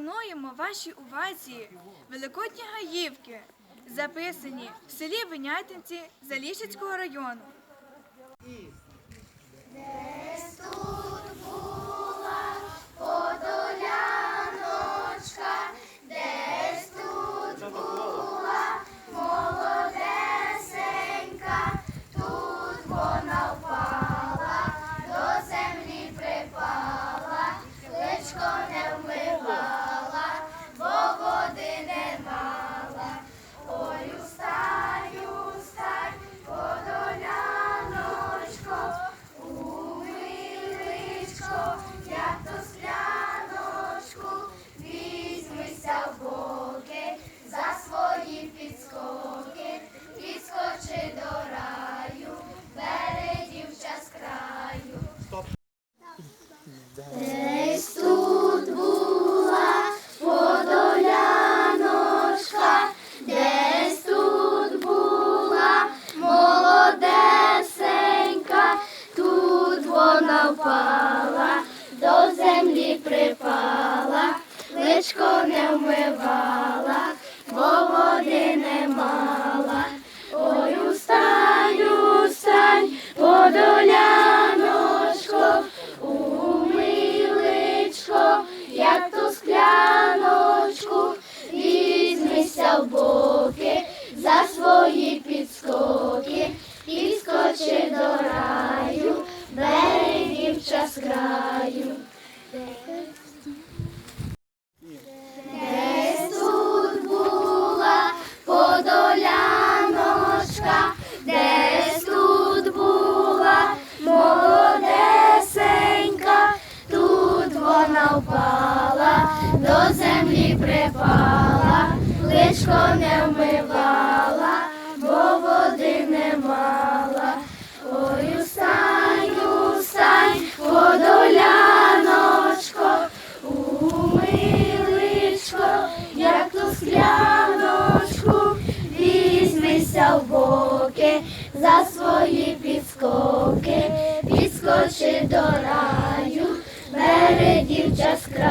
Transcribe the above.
пропонуємо вашій увазі великодні гаївки, записані в селі Винятинці Заліщицького району. Десь тут була подоляночка, десь тут була молодесенька, тут вона впала, до землі припала, личко не вмивала, бо води нема. Річко не вмивала, бо води не мала. Ой, устань, устань, водоляночко, умиличко, як ту скляночку, візьмися в боки за свої підскоки, підскочи до раю, бере дівча скра.